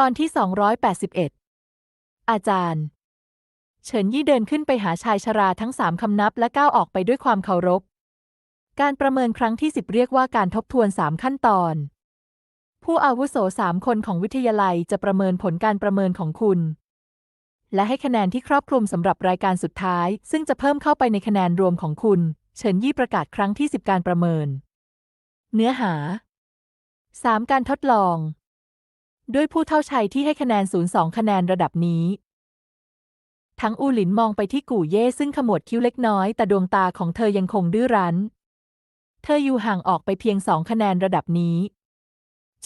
ตอนที่ 281 อาจารย์ เฉินยี่เดินขึ้นไปหาชายชราทั้งสามคำนับและก้าวออกไปด้วยความเคารพ การประเมินครั้งที่สิบเรียกว่าการทบทวนสามขั้นตอน ผู้อาวุโสสามคนของวิทยาลัยจะประเมินผลการประเมินของคุณ และให้คะแนนที่ครอบคลุมสำหรับรายการสุดท้าย ซึ่งจะเพิ่มเข้าไปในคะแนนรวมของคุณ เฉินยี่ประกาศครั้งที่สิบการประเมิน เนื้อหา 3. การทดลอง ด้วยผู้เท่าชัยที่ให้คะแนน 0-2 คะแนนระดับนี้ ทั้งอูหลินมองไปที่กู่เย่ซึ่งขมวดคิ้วเล็กน้อย แต่ดวงตาของเธอยังคงดื้อรั้น เธออยู่ห่างออกไปเพียงสองคะแนนระดับนี้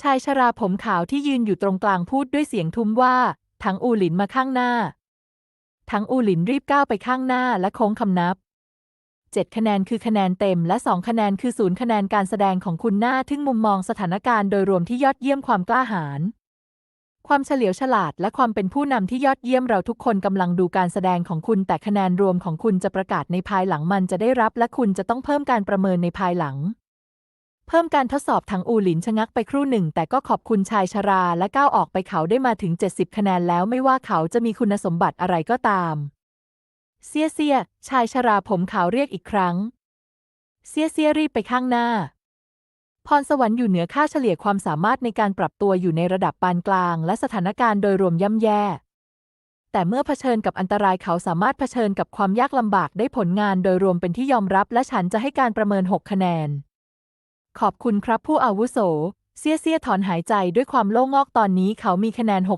ชายชราผมขาวที่ยืนอยู่ตรงกลางพูดด้วยเสียงทุ้มว่า ทั้งอูหลินมาข้างหน้า ทั้งอูหลินรีบก้าวไปข้างหน้าและโค้งคำนับ7คะแนนคือคะแนนเต็มและ 2 คะแนนคือศูนย์คะแนนการแสดงของคุณหน้าทึ่งมุมมองสถานการณ์โดยรวมที่ยอดเยี่ยมความกล้าหาญ ความเฉลียวฉลาดและความเป็นผู้นำที่ยอดเยี่ยมเราทุกคนกำลังดูการแสดงของคุณ แต่คะแนนรวมของคุณจะประกาศในภายหลังมันจะได้รับและคุณจะต้องเพิ่มการประเมินในภายหลัง เพิ่มการทดสอบทางอูหลินชะงักไปครู่หนึ่ง แต่ก็ขอบคุณชายชราและก้าวออกไปเขาได้มาถึง 70 คะแนนแล้วไม่ว่าเขาจะมีคุณสมบัติอะไรก็ตาม เสียเสียชายชราผมขาวเรียกอีกครั้ง เสียเสียรีบไปข้างหน้า พรสวรรค์อยู่เหนือค่าเฉลี่ยความสามารถในการปรับตัวอยู่ในระดับปานกลาง และสถานการณ์โดยรวมย่ำแย่ แต่เมื่อเผชิญกับอันตรายเขาสามารถเผชิญกับความยากลำบากได้ผลงานโดยรวมเป็นที่ยอมรับ และฉันจะให้การประเมิน 6 คะแนน ขอบคุณครับผู้อาวุโสเสียเสียถอนหายใจด้วยความโล่งอกตอนนี้เขามีคะแนน 61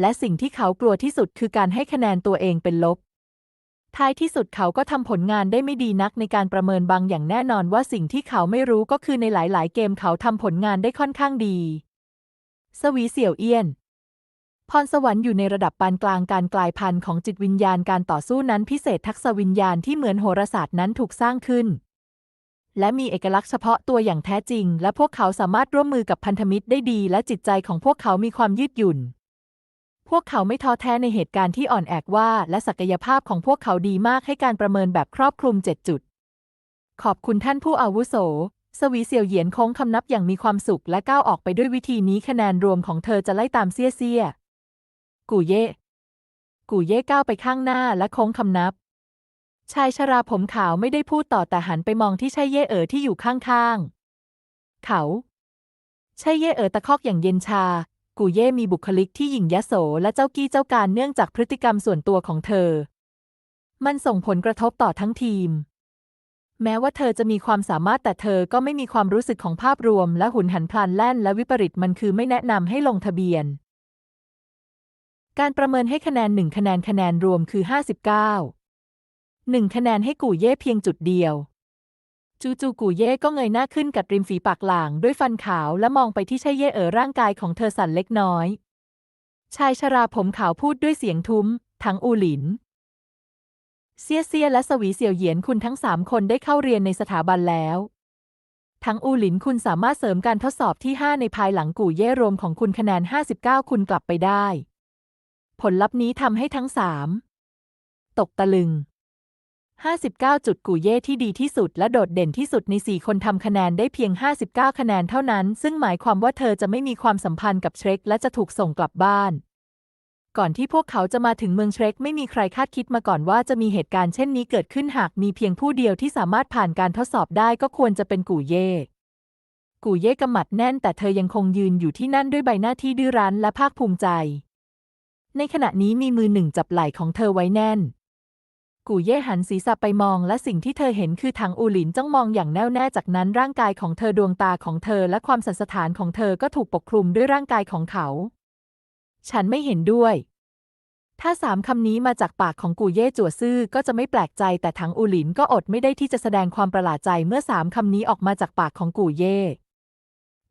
และสิ่งที่เขากลัวที่สุดคือการให้คะแนนตัวเองเป็นลบ ท้ายที่สุดเขาก็ทำผลงานได้ไม่ดีนักในการประเมินบางอย่างแน่นอนว่าสิ่งที่เขาไม่รู้ก็คือในหลาย ๆ เกมเขาทำผลงานได้ค่อนข้างดี สวีเสี่ยวเอี้ยน พรสวรรค์อยู่ในระดับปานกลางการกลายพันธุ์ของจิตวิญญาณการต่อสู้นั้นพิเศษทักษวิญญาณที่เหมือนโหราศาสตร์นั้นถูกสร้างขึ้น และมีเอกลักษณ์เฉพาะตัวอย่างแท้จริง และพวกเขาสามารถร่วมมือกับพันธมิตรได้ดี และจิตใจของพวกเขามีความยืดหยุ่น พวกเขาไม่ท้อแท้ในเหตุการณ์ที่อ่อนแอกว่า และศักยภาพของพวกเขาดีมากให้การประเมินแบบครอบคลุม 7 จุด ขอบคุณท่านผู้อาวุโส สวีเสี่ยวเหยียนโค้งคำนับอย่างมีความสุขและก้าวออกไปด้วยวิธีนี้คะแนนรวมของเธอจะไล่ตามเซี่ยเซี่ยกูเย่ กูเย่ก้าวไปข้างหน้าและโค้งคำนับ ชายชราผมขาวไม่ได้พูดต่อแต่หันไปมองที่ใช่เย่เอ๋อที่อยู่ข้างๆ เขาใช่เย่เอ๋อตะคอกอย่างเย็นชา กูเย่มีบุคลิกที่หยิ่งยโสและเจ้ากี้เจ้าการเนื่องจากพฤติกรรมส่วนตัวของเธอ มันส่งผลกระทบต่อทั้งทีม แม้ว่าเธอจะมีความสามารถแต่เธอก็ไม่มีความรู้สึกของภาพรวม และหุนหันพลันแล่น และวิปริตมันคือไม่แนะนำให้ลงทะเบียน การประเมินให้คะแนนหนึ่งคะแนนคะแนนรวมคือ 59หนึ่งคะแนนให้กูเย่เพียงจุดเดียว จู่ๆกูเย่ก็เงยหน้าขึ้นกัดริมฝีปากหลางด้วยฟันขาวและมองไปที่ใช่เย่เอ๋อร่างกายของเธอสั่นเล็กน้อย ชายชราผมขาวพูดด้วยเสียงทุ้ม ทั้งอูหลิน เซียเซียและสวีเสี่ยวเหยียนคุณทั้งสามคนได้เข้าเรียนในสถาบันแล้ว ทั้งอูหลินคุณสามารถเสริมการทดสอบที่ 5 ในภายหลังกู่เย่รวมของคุณคะแนน 59 คุณกลับไปได้ ผลลัพธ์นี้ทำให้ทั้งสามตกตะลึง 59 จุดกูเย่ที่ดีที่สุดและโดดเด่นที่สุดใน 4 คนทำคะแนนได้เพียง 59 คะแนนเท่านั้น ซึ่งหมายความว่าเธอจะไม่มีความสัมพันธ์กับเชรกและจะถูกส่งกลับบ้าน ก่อนที่พวกเขาจะมาถึงเมืองเชรกไม่มีใครคาดคิดมาก่อนว่าจะมีเหตุการณ์เช่นนี้เกิดขึ้นหากมีเพียงผู้เดียวที่สามารถผ่านการทดสอบได้ก็ควรจะเป็นกูเย่กูเย่กำมัดแน่นแต่เธอยังคงยืนอยู่ที่นั่นด้วยใบหน้าที่ดื้อรั้นและภาคภูมิใจ ในขณะนี้มีมือหนึ่งจับไหล่ของเธอไว้แน่น กูเย่หันศีรษะไปมองและสิ่งที่เธอเห็นคือทางอูหลินจ้องมองอย่างแน่วแน่จากนั้นร่างกายของเธอดวงตาของเธอและความสันสถานของเธอก็ถูกปกคลุมด้วยร่างกายของเขา ฉันไม่เห็นด้วย ถ้าสามคำนี้มาจากปากของกูเย่จั่วซื่อก็จะไม่แปลกใจแต่ทางอูหลินก็อดไม่ได้ที่จะแสดงความประหลาดใจเมื่อสามคำนี้ออกมาจากปากของกูเย่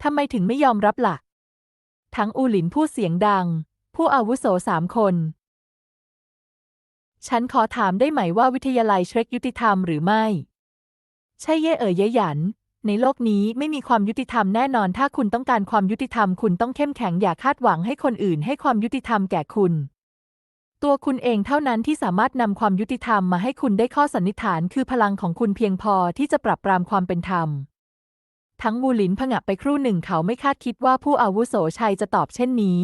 ทำไมถึงไม่ยอมรับล่ะทั้งอูหลินพูดเสียงดัง ผู้อาวุโสสามคน ฉันขอถามได้ไหมว่าวิทยาลัยเชรกยุติธรรมหรือไม่ ใช่เย่เอ๋ยเย่หยัน ในโลกนี้ไม่มีความยุติธรรมแน่นอน ถ้าคุณต้องการความยุติธรรมคุณต้องเข้มแข็งอย่าคาดหวังให้คนอื่นให้ความยุติธรรมแก่คุณ ตัวคุณเองเท่านั้นที่สามารถนำความยุติธรรมมาให้คุณได้ข้อสันนิษฐาน คือพลังของคุณเพียงพอที่จะปรับปรามความเป็นธรรม ทั้งวูหลินผงะไปครู่หนึ่งเขาไม่คาดคิดว่าผู้อาวุโสชัยจะตอบเช่นนี้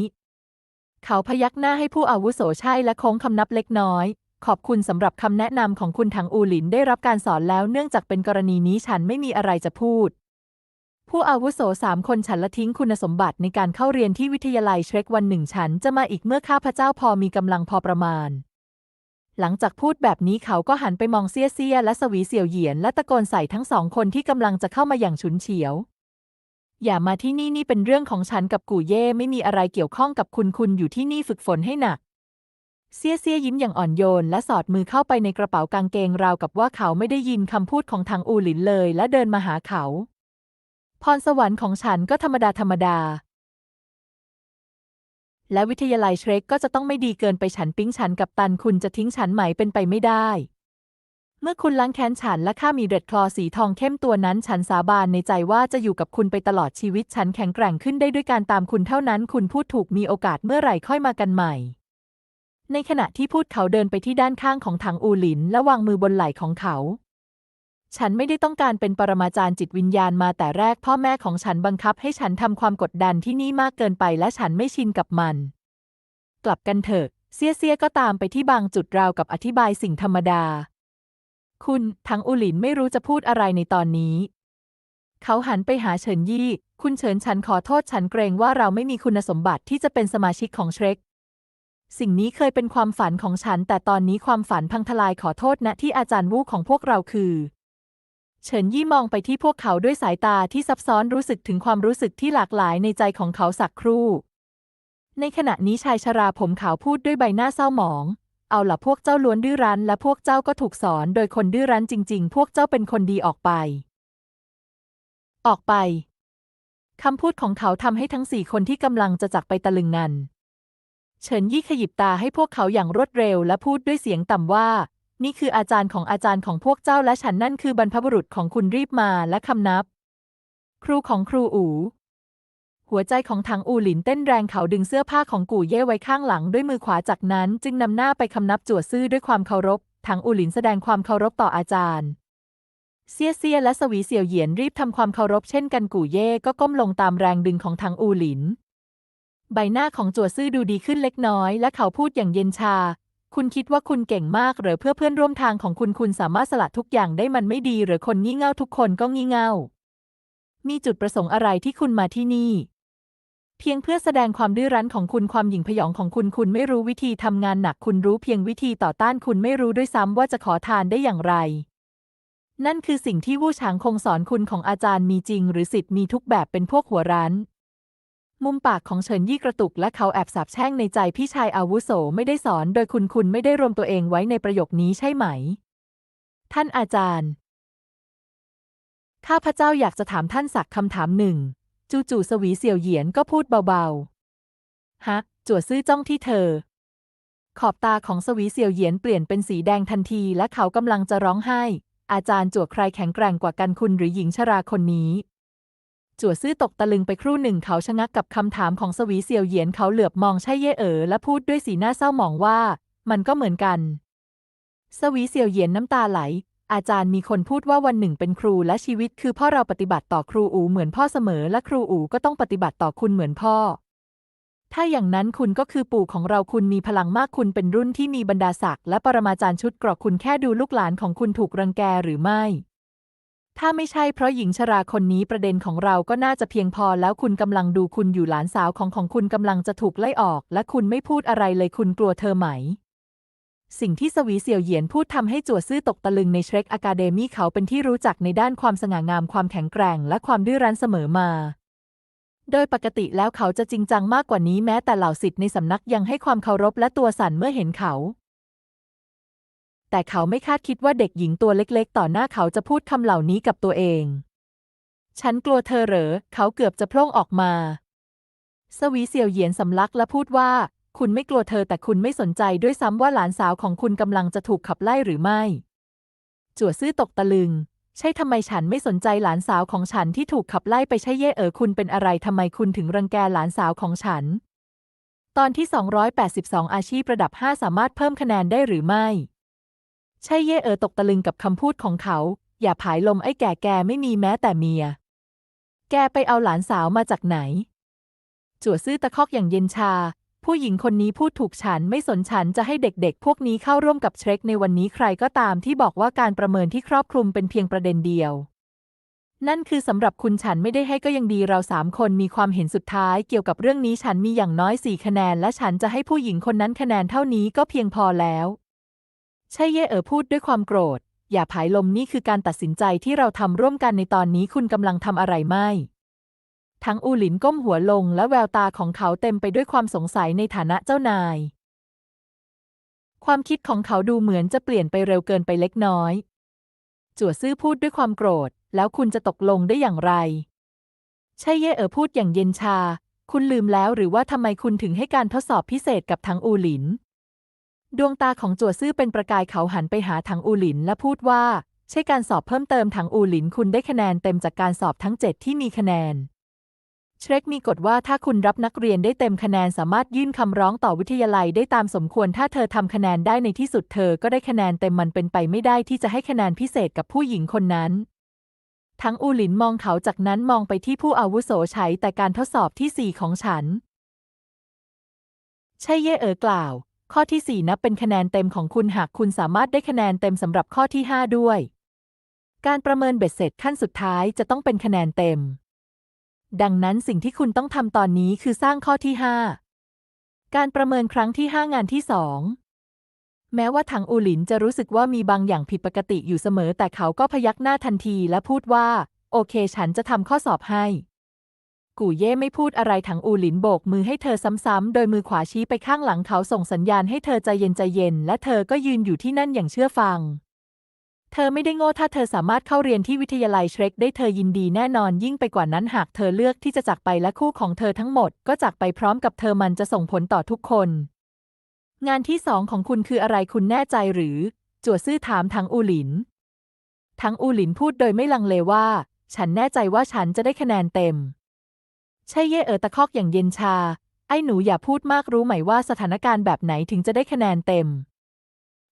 เขาพยักหน้าให้ผู้อาวุโสชัยและโค้งคำนับเล็กน้อย ขอบคุณสำหรับคำแนะนำของคุณถังอูหลินได้รับการสอนแล้วเนื่องจากเป็นกรณีนี้ฉันไม่มีอะไรจะพูด ผู้อาวุโสสามคนฉันละทิ้งคุณสมบัติในการเข้าเรียนที่วิทยาลัยเชรกวันหนึ่งฉันจะมาอีกเมื่อข้าพเจ้าพอมีกำลังพอประมาณ หลังจากพูดแบบนี้เขาก็หันไปมองเซียเซียและสวีเสี่ยวเหยียนและตะโกนใส่ทั้งสองคนที่กำลังจะเข้ามาอย่างฉุนเฉียว อย่ามาที่นี่นี่เป็นเรื่องของฉันกับกู่เย่ไม่มีอะไรเกี่ยวข้องกับคุณคุณอยู่ที่นี่ฝึกฝนให้หนัก เซียเซียยิ้มอย่างอ่อนโยนและสอดมือเข้าไปในกระเป๋ากางเกงราวกับว่าเขาไม่ได้ยินคำพูดของทางอูหลินเลยและเดินมาหาเขา พรสวรรค์ของฉันก็ธรรมดาธรรมดา และวิทยาลัยเชรกก็จะต้องไม่ดีเกินไปฉันปิ๊งฉันกับตันคุณจะทิ้งฉันไหมเป็นไปไม่ได้ เมื่อคุณล้างแค้นฉันและข้ามีเรดคลอสีทองเข้มตัวนั้น ฉันสาบานในใจว่าจะอยู่กับคุณไปตลอดชีวิตฉันแข็งแกร่งขึ้นได้ด้วยการตามคุณเท่านั้น คุณพูดถูกมีโอกาสเมื่อไหร่ค่อยมากันใหม่ ในขณะที่พูดเขาเดินไปที่ด้านข้างของถังอูหลิน และวางมือบนไหล่ของเขา ฉันไม่ได้ต้องการเป็นปรมาจารย์จิตวิญญาณมาแต่แรก พ่อแม่ของฉันบังคับให้ฉันทำความกดดันที่นี่มากเกินไป และฉันไม่ชินกับมัน กลับกันเถอะเซียเซียก็ตามไปที่บางจุดราวกับอธิบายสิ่งธรรมดา คุณทั้งอูหลินไม่รู้จะพูดอะไรในตอนนี้ เขาหันไปหาเฉินยี่ คุณเฉินฉันขอโทษฉันเกรงว่าเราไม่มีคุณสมบัติที่จะเป็นสมาชิกของเชรก สิ่งนี้เคยเป็นความฝันของฉัน แต่ตอนนี้ความฝันพังทลายขอโทษนะที่อาจารย์วู้ของพวกเราคือ เฉินยี่มองไปที่พวกเขาด้วยสายตาที่ซับซ้อนรู้สึกถึงความรู้สึกที่หลากหลายในใจของเขาสักครู่ ในขณะนี้ชายชราผมขาวพูดด้วยใบหน้าเศร้าหมอง เอาล่ะพวกเจ้าล้วนดื้อรั้น และพวกเจ้าก็ถูกสอนโดยคนดื้อรั้นจริง ๆ พวกเจ้าเป็นคนดีออกไป ออกไปคำพูดของเขาทำให้ทั้งสี่คนที่กำลังจะจากไปตะลึงงัน เฉินยี่ขยิบตาให้พวกเขาอย่างรวดเร็วและพูดด้วยเสียงต่ำว่า นี่คืออาจารย์ของอาจารย์ของพวกเจ้าและฉันนั่นคือบรรพบุรุษของคุณรีบมาและคำนับ ครูของครูอูหัวใจของถังอูหลินเต้นแรงเขาดึงเสื้อผ้าของกู่เย่ไว้ข้างหลังด้วยมือขวาจากนั้น จึงนำหน้าไปคำนับจั่วซื่อด้วยความเคารพถังอูหลินแสดงความเคารพต่ออาจารย์ เซียเซียและสวีเสี่ยวเหยียนรีบทำความเคารพเช่นกันกู่เย่ก็ก้มลงตามแรงดึงของถังอูหลิน ใบหน้าของจั่วซื่อดูดีขึ้นเล็กน้อย และเขาพูดอย่างเย็นชา คุณคิดว่าคุณเก่งมากหรือเพื่อเพื่อนร่วมทางของคุณคุณสามารถสละทุกอย่างได้มันไม่ดีหรือคนงี่เง่าทุกคนก็งี่เง่า มีจุดประสงค์อะไรที่คุณมาที่นี่ เพียงเพื่อแสดงความดื้อรั้นของคุณความหยิ่งพยองของคุณคุณไม่รู้วิธีทำงานหนักคุณรู้เพียงวิธีต่อต้านคุณไม่รู้ด้วยซ้ำว่าจะขอทานได้อย่างไรนั่นคือสิ่งที่วู่ฉางคงสอนคุณของอาจารย์มีจริง หรือสิทธิ์มีทุกแบบเป็นพวกหัวรั้น มุมปากของเฉินยี่กระตุกและเขาแอบสาบแช่งในใจพี่ชายอาวุโสไม่ได้สอนโดยคุณคุณไม่ได้รวมตัวเองไว้ในประโยคนี้ใช่ไหม ท่านอาจารย์ ข้าพเจ้าอยากจะถามท่านสักคำถามหนึ่ง จู่ๆสวีเสี่ยวเหยียนก็พูดเบาๆ ฮะ จั่วซื่อจ้องที่เธอ ขอบตาของสวีเสี่ยวเหยียนเปลี่ยนเป็นสีแดงทันทีและเขากำลังจะร้องไห้ อาจารย์จั่วใครแข็งแกร่งกว่ากันคุณหรือหญิงชราคนนี้ จั่วซื่อตกตะลึงไปครู่หนึ่งเขาชะงักกับคำถามของสวีเสี่ยวเหยียนเขาเหลือบมองใช่เย่เอ๋อและพูดด้วยสีหน้าเศร้าหมองว่า มันก็เหมือนกัน สวีเสี่ยวเหยียนน้ำตาไหล อาจารย์มีคนพูดว่าวันหนึ่งเป็นครูและชีวิตคือพ่อเราปฏิบัติต่อครูอูเหมือนพ่อเสมอ และครูอูก็ต้องปฏิบัติต่อคุณเหมือนพ่อ ถ้าอย่างนั้นคุณก็คือปู่ของเราคุณมีพลังมากคุณเป็นรุ่นที่มีบรรดาศักดิ์และปรมาจารย์ชุดเกรอกคุณแค่ดูลูกหลานของคุณถูกรังแกหรือไม่ ถ้าไม่ใช่เพราะหญิงชราคนนี้ประเด็นของเราก็น่าจะเพียงพอแล้วคุณกำลังดูคุณอยู่หลานสาวของของคุณกำลังจะถูกไล่ออก และคุณไม่พูดอะไรเลยคุณกลัวเธอไหม สิ่งที่สวีเสี่ยวเหยียนพูดทำให้จั่วซื่อตกตะลึงในเชร็กอะคาเดมี่เขาเป็นที่รู้จักในด้านความสง่างามความแข็งแกร่ง และความดื้อรั้นเสมอมา โดยปกติแล้วเขาจะจริงจังมากกว่านี้แม้แต่เหล่าศิษย์ในสำนักยังให้ความเคารพและตัวสั่นเมื่อเห็นเขา แต่เขาไม่คาดคิดว่าเด็กหญิงตัวเล็กๆ ต่อหน้าเขาจะพูดคำเหล่านี้กับตัวเอง ฉันกลัวเธอเหรอ เขาเกือบจะพร่งออกมา สวีเสี่ยวเหยียนสำลักและพูดว่า คุณไม่กลัวเธอแต่คุณไม่สนใจด้วยซ้ำว่าหลานสาวของคุณกำลังจะถูกขับไล่หรือไม่ จั่วซื่อตกตะลึง ใช่ทำไมฉันไม่สนใจหลานสาวของฉันที่ถูกขับไล่ไปใช่เย่เอ๋อคุณเป็นอะไรทำไมคุณถึงรังแกหลานสาวของฉัน ตอนที่ 282 อาชีพระดับ 5 สามารถเพิ่มคะแนนได้หรือไม่ ใช่เย่เออตกตะลึงกับคำพูดของเขา อย่าผายลมไอ้แก่แกไม่มีแม้แต่เมีย แกไปเอาหลานสาวมาจากไหน จั่วซื่อตะคอกอย่างเย็นชา ผู้หญิงคนนี้พูดถูกฉันไม่สนฉันจะให้เด็กๆ พวกนี้เข้าร่วมกับเชรกในวันนี้ใครก็ตามที่บอกว่าการประเมินที่ครอบคลุมเป็นเพียงประเด็นเดียว นั่นคือสำหรับคุณฉันไม่ได้ให้ก็ยังดีเราสามคนมีความเห็นสุดท้ายเกี่ยวกับเรื่องนี้ฉันมีอย่างน้อยสี่คะแนนและฉันจะให้ผู้หญิงคนนั้นคะแนนเท่านี้ก็เพียงพอแล้ว ใช่เย่เอ๋อพูดด้วยความโกรธ อย่าผายลมนี่คือการตัดสินใจที่เราทำร่วมกันในตอนนี้คุณกำลังทำอะไรไม่ ทั้งอูหลินก้มหัวลงและแววตาของเขาเต็มไปด้วยความสงสัยในฐานะเจ้านาย ความคิดของเขาดูเหมือนจะเปลี่ยนไปเร็วเกินไปเล็กน้อย จั่วซื่อพูดด้วยความโกรธ แล้วคุณจะตกลงได้อย่างไร ใช่เย่เอ๋อพูดอย่างเย็นชา คุณลืมแล้วหรือว่าทำไมคุณถึงให้การทดสอบพิเศษกับทั้งอูหลิน ดวงตาของจั่วซื่อเป็นประกายเขาหันไปหาถังอูหลินและพูดว่า ใช่การสอบเพิ่มเติมถังอูหลินคุณได้คะแนนเต็มจากการสอบทั้งเจ็ดที่มีคะแนนเชรกมีกฎว่าถ้าคุณรับนักเรียนได้เต็มคะแนนสามารถยื่นคำร้องต่อวิทยาลัยได้ตามสมควร ถ้าเธอทำคะแนนได้ในที่สุดเธอก็ได้คะแนนเต็มมันเป็นไปไม่ได้ที่จะให้คะแนนพิเศษกับผู้หญิงคนนั้น ทั้งอูหลินมองเขาจากนั้นมองไปที่ผู้อาวุโสใช้แต่การทดสอบที่สี่ของฉัน ใช่เย่เอ๋อกล่าว ข้อที่สี่นับเป็นคะแนนเต็มของคุณหากคุณสามารถได้คะแนนเต็มสำหรับข้อที่ห้าด้วย การประเมินเบ็ดเสร็จขั้นสุดท้ายจะต้องเป็นคะแนนเต็ม ดังนั้นสิ่งที่คุณต้องทำตอนนี้คือสร้างข้อที่ห้าการประเมินครั้งที่ห้างานที่สองแม้ว่าถังอูหลินจะรู้สึกว่ามีบางอย่างผิดปกติอยู่เสมอ แต่เขาก็พยักหน้าทันทีและพูดว่า โอเค ฉันจะทำข้อสอบให้ กู่เย่ไม่พูดอะไรถังอูหลินโบกมือให้เธอซ้ำๆ โดยมือขวาชี้ไปข้างหลังเขาส่งสัญญาณให้เธอใจเย็นใจเย็น และเธอก็ยืนอยู่ที่นั่นอย่างเชื่อฟัง เธอไม่ได้โง่ถ้าเธอสามารถเข้าเรียนที่วิทยาลัยเชรกได้เธอยินดีแน่นอนยิ่งไปกว่านั้นหากเธอเลือกที่จะจากไปและคู่ของเธอทั้งหมด ก็จากไปพร้อมกับเธอมันจะส่งผลต่อทุกคน งานที่สองของคุณคืออะไรคุณแน่ใจหรือ จั่วซื่อถามทั้งอูหลินทั้งอูหลินพูดโดยไม่ลังเลว่า ฉันแน่ใจว่าฉันจะได้คะแนนเต็ม ใช่เย่เออตะคอกอย่างเย็นชา ไอ้หนูอย่าพูดมากรู้ไหมว่าสถานการณ์แบบไหนถึงจะได้คะแนนเต็ม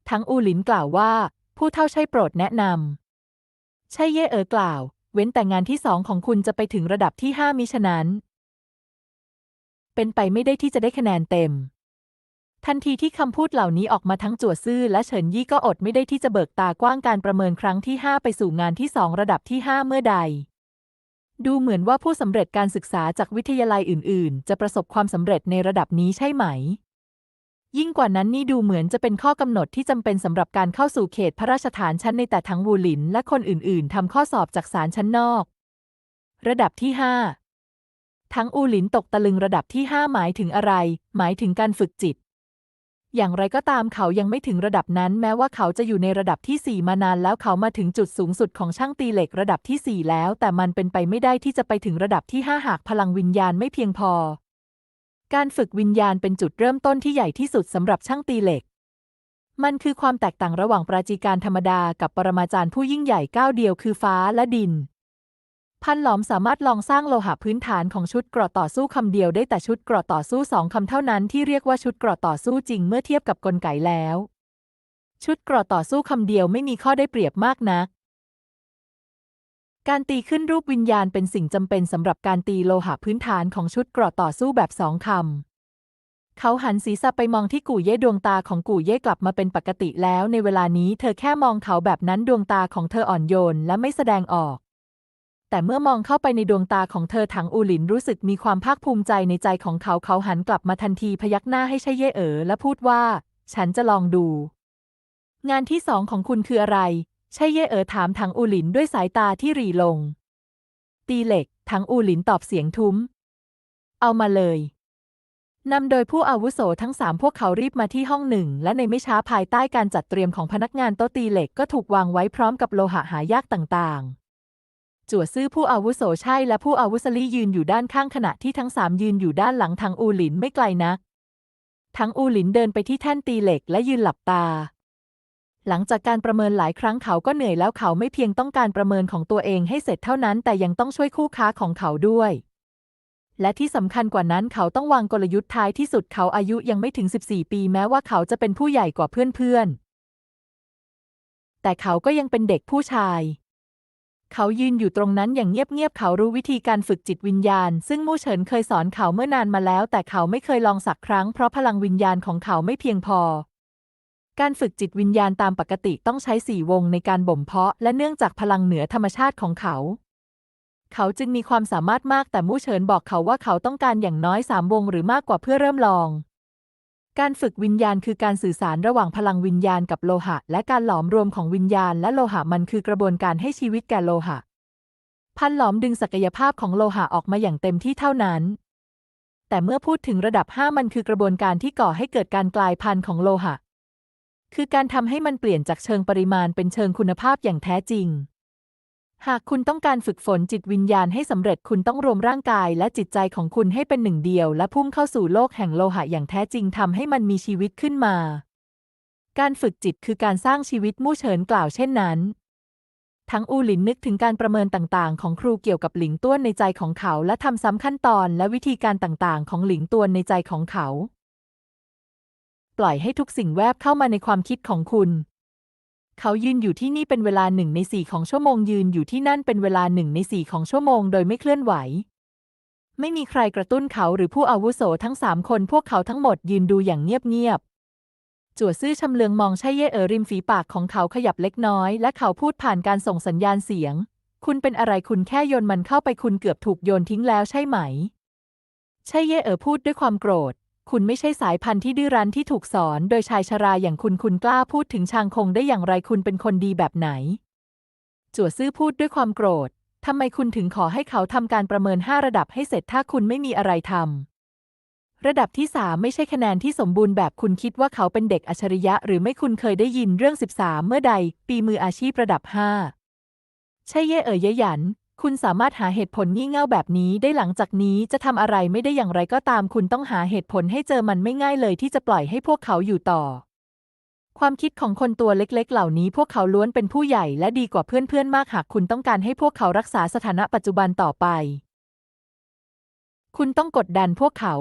ทั้งอูหลินกล่าวว่า ผู้เท่าใช่โปรดแนะนำใช่เย่เอ๋อกล่าว เว้นแต่งานที่สองของคุณจะไปถึงระดับที่ห้ามิฉะนั้น เป็นไปไม่ได้ที่จะได้คะแนนเต็ม ทันทีที่คำพูดเหล่านี้ออกมาทั้งจั่วซื่อและเฉินยี่ก็อดไม่ได้ที่จะเบิกตากว้างการประเมินครั้งที่5ไปสู่งานที่2ระดับที่5เมื่อใด ดูเหมือนว่าผู้สำเร็จการศึกษาจากวิทยาลัยอื่น ๆ จะประสบความสำเร็จในระดับนี้ใช่ไหม ยิ่งกว่านั้นนี่ดูเหมือนจะเป็นข้อกำหนดที่จำเป็นสำหรับการเข้าสู่เขตพระราชฐานชั้นในแต่ทั้งวูหลิน และคนอื่น ๆทำข้อสอบจากศาลชั้นนอก ระดับที่ 5 ทั้งอูหลินตกตะลึงระดับที่ 5 หมายถึงอะไร หมายถึงการฝึกจิต อย่างไรก็ตามเขายังไม่ถึงระดับนั้น แม้ว่าเขาจะอยู่ในระดับที่ 4 มานานแล้วเขามาถึงจุดสูงสุดของช่างตีเหล็กระดับที่ 4 แล้ว แต่มันเป็นไปไม่ได้ที่จะไปถึงระดับที่ 5 หากพลังวิญญาณไม่เพียงพอ การฝึกวิญญาณเป็นจุดเริ่มต้นที่ใหญ่ที่สุดสำหรับช่างตีเหล็ก มันคือความแตกต่างระหว่างปราจีการธรรมดากับปรมาจารย์ผู้ยิ่งใหญ่ก้าวเดียวคือฟ้าและดิน พันหลอมสามารถลองสร้างโลหะพื้นฐานของชุดกราะต่อสู้คำเดียวได้แต่ชุดกราะต่อสู้สองคำเท่านั้นที่เรียกว่าชุดกราะต่อสู้จริงเมื่อเทียบกับกลไกแล้ว ชุดกราะต่อสู้คำเดียวไม่มีข้อได้เปรียบมากนัก การตีขึ้นรูปวิญญาณเป็นสิ่งจำเป็นสำหรับการตีโลหะพื้นฐานของชุดกราะต่อสู้แบบสองคำเขาหันศีรษะไปมองที่กู่เย่ดวงตาของกู่เย่กลับมาเป็นปกติแล้ว ในเวลานี้เธอแค่มองเขาแบบนั้นดวงตาของเธออ่อนโยนและไม่แสดงออก แต่เมื่อมองเข้าไปในดวงตาของเธอถังอูหลินรู้สึกมีความภาคภูมิใจในใจของเขาเขาหันกลับมาทันทีพยักหน้าให้ใช่เย่เอ๋อและพูดว่า ฉันจะลองดู งานที่สองของคุณคืออะไร ใช่เย่เอ๋อถามถังอูหลินด้วยสายตาที่รีลง ตีเหล็กถังอูหลินตอบเสียงทุ้ม เอามาเลยนำโดยผู้อาวุโสทั้งสามพวกเขารีบมาที่ห้องหนึ่ง และในไม่ช้าภายใต้การจัดเตรียมของพนักงานโต๊ะตีเหล็กก็ถูกวางไว้พร้อมกับโลหะหายากต่างๆ จั่วซื่อผู้อาวุโสใช่และผู้อาวุสลียืนอยู่ด้านข้างขณะที่ทั้งสามยืนอยู่ด้านหลังทางอูหลินไม่ไกลนัก ทั้งอูหลินเดินไปที่แท่นตีเหล็กและยืนหลับตา หลังจากการประเมินหลายครั้งเขาก็เหนื่อยแล้วเขาไม่เพียงต้องการประเมินของตัวเองให้เสร็จเท่านั้น แต่ยังต้องช่วยคู่ค้าของเขาด้วย และที่สำคัญกว่านั้นเขาต้องวางกลยุทธ์ท้ายที่สุดเขาอายุยังไม่ถึง 14 ปีแม้ว่าเขาจะเป็นผู้ใหญ่กว่าเพื่อนๆแต่เขาก็ยังเป็นเด็กผู้ชาย เขายืนอยู่ตรงนั้นอย่างเงียบๆ เขารู้วิธีการฝึกจิตวิญญาณ ซึ่งมู่เฉินเคยสอนเขาเมื่อนานมาแล้ว แต่เขาไม่เคยลองสักครั้งเพราะพลังวิญญาณของเขาไม่เพียงพอ การฝึกจิตวิญญาณตามปกติต้องใช้สี่วงในการบ่มเพาะ และเนื่องจากพลังเหนือธรรมชาติของเขา เขาจึงมีความสามารถมากแต่มู่เฉินบอกเขาว่าเขาต้องการอย่างน้อยสามวงหรือมากกว่าเพื่อเริ่มลอง การฝึกวิญญาณคือการสื่อสารระหว่างพลังวิญญาณกับโลหะ และการหลอมรวมของวิญญาณและโลหะมันคือกระบวนการให้ชีวิตแก่โลหะ พันหลอมดึงศักยภาพของโลหะออกมาอย่างเต็มที่เท่านั้น แต่เมื่อพูดถึงระดับ 5 มันคือกระบวนการที่ก่อให้เกิดการกลายพันธุ์ของโลหะ คือการทำให้มันเปลี่ยนจากเชิงปริมาณเป็นเชิงคุณภาพอย่างแท้จริง หากคุณต้องการฝึกฝนจิตวิญญาณให้สำเร็จคุณต้องรวมร่างกายและจิตใจของคุณให้เป็นหนึ่งเดียว และพุ่งเข้าสู่โลกแห่งโลหะอย่างแท้จริงทำให้มันมีชีวิตขึ้นมา การฝึกจิตคือการสร้างชีวิตมู่เฉินกล่าวเช่นนั้น ทั้งอูหลินนึกถึงการประเมินต่างๆ ของครูเกี่ยวกับหลิงต้วนในใจของเขา และทำซ้ำขั้นตอนและวิธีการต่างๆ ของหลิงต้วนในใจของเขา ปล่อยให้ทุกสิ่งแวบเข้ามาในความคิดของคุณ เขายืนอยู่ที่นี่เป็นเวลาหนึ่งในสี่ของชั่วโมงยืนอยู่ที่นั่นเป็นเวลาหนึ่งในสี่ของชั่วโมงโดยไม่เคลื่อนไหว ไม่มีใครกระตุ้นเขาหรือผู้อาวุโสทั้งสามคนพวกเขาทั้งหมดยืนดูอย่างเงียบๆจั่วซื่อชำเลืองมองใช่เย่เออริมฝีปากของเขาขยับเล็กน้อย และเขาพูดผ่านการส่งสัญญาณเสียง คุณเป็นอะไรคุณแค่โยนมันเข้าไปคุณเกือบถูกโยนทิ้งแล้วใช่ไหมใช่เย่เออพูดด้วยความโกรธ คุณไม่ใช่สายพันธุ์ที่ดื้อรั้นที่ถูกสอนโดยชายชราอย่างคุณคุณกล้าพูดถึงชางคงได้อย่างไรคุณเป็นคนดีแบบไหน จั่วซื่อพูดด้วยความโกรธทำไมคุณถึงขอให้เขาทำการประเมิน5ระดับให้เสร็จถ้าคุณไม่มีอะไรทำระดับที่3ไม่ใช่คะแนนที่สมบูรณ์แบบคุณคิดว่าเขาเป็นเด็กอัจฉริยะ หรือไม่คุณเคยได้ยินเรื่อง 13 เมื่อใด ปีมืออาชีพระดับ5ใช่เย่เอ๋ยเย่หยัน คุณสามารถหาเหตุผลงี่เง่าแบบนี้ได้หลังจากนี้จะทำอะไรไม่ได้อย่างไรก็ตาม คุณต้องหาเหตุผลให้เจอมันไม่ง่ายเลยที่จะปล่อยให้พวกเขาอยู่ต่อ ความคิดของคนตัวเล็กๆ เหล่านี้พวกเขาล้วนเป็นผู้ใหญ่และดีกว่าเพื่อนๆ มากหากคุณต้องการให้พวกเขารักษาสถานะปัจจุบันต่อไป คุณต้องกดดันพวกเขา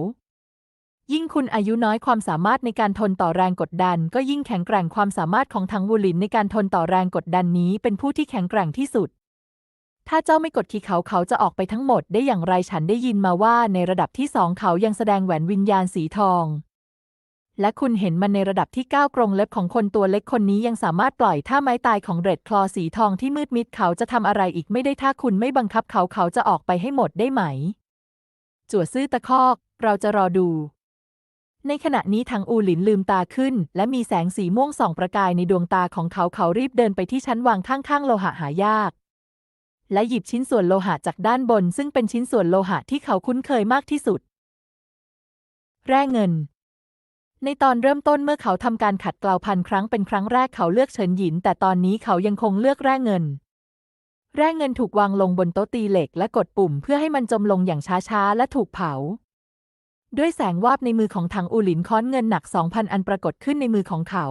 ยิ่งคุณอายุน้อยความสามารถในการทนต่อแรงกดดัน ก็ยิ่งแข็งแกร่งความสามารถของทังวูลินในการทนต่อแรงกดดันนี้เป็นผู้ที่แข็งแกร่งที่สุด ถ้าเจ้าไม่กดขี่เขาเขาจะออกไปทั้งหมดได้อย่างไรฉันได้ยินมาว่าในระดับที่สองเขายังแสดงแหวนวิญญาณสีทอง และคุณเห็นมันในระดับที่เก้ากรงเล็บของคนตัวเล็กคนนี้ยังสามารถปล่อยท่าไม้ตายของเรดคลอสีทองที่มืดมิดเขาจะทำอะไรอีกไม่ได้ถ้าคุณไม่บังคับเขาเขาจะออกไปให้หมดได้ไหม จั่วซื่อตะคอก เราจะรอดูในขณะนี้ทางอูหลินลืมตาขึ้น และมีแสงสีม่วงส่องประกายในดวงตาของเขาเขารีบเดินไปที่ชั้นวางข้างๆโลหะหายาก และหยิบชิ้นส่วนโลหะจากด้านบน ซึ่งเป็นชิ้นส่วนโลหะที่เขาคุ้นเคยมากที่สุด แร่เงิน ในตอนเริ่มต้นเมื่อเขาทำการขัดเกลาพันครั้งเป็นครั้งแรกเขาเลือกเฉินหยิน แต่ตอนนี้เขายังคงเลือกแร่เงิน แร่เงินถูกวางลงบนโต๊ะตีเหล็กและกดปุ่มเพื่อให้มันจมลงอย่างช้าๆและถูกเผา ด้วยแสงวาบในมือของถังอูหลินค้อนเงินหนัก2,000อันปรากฏขึ้นในมือของเขา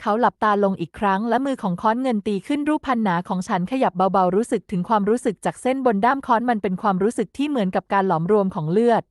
เขาหลับตาลงอีกครั้ง และมือของค้อนเงินตีขึ้นรูปพันหนาของฉันขยับเบาๆรู้สึกถึงความรู้สึกจากเส้นบนด้ามค้อนมันเป็นความรู้สึกที่เหมือนกับการหลอมรวมของเลือด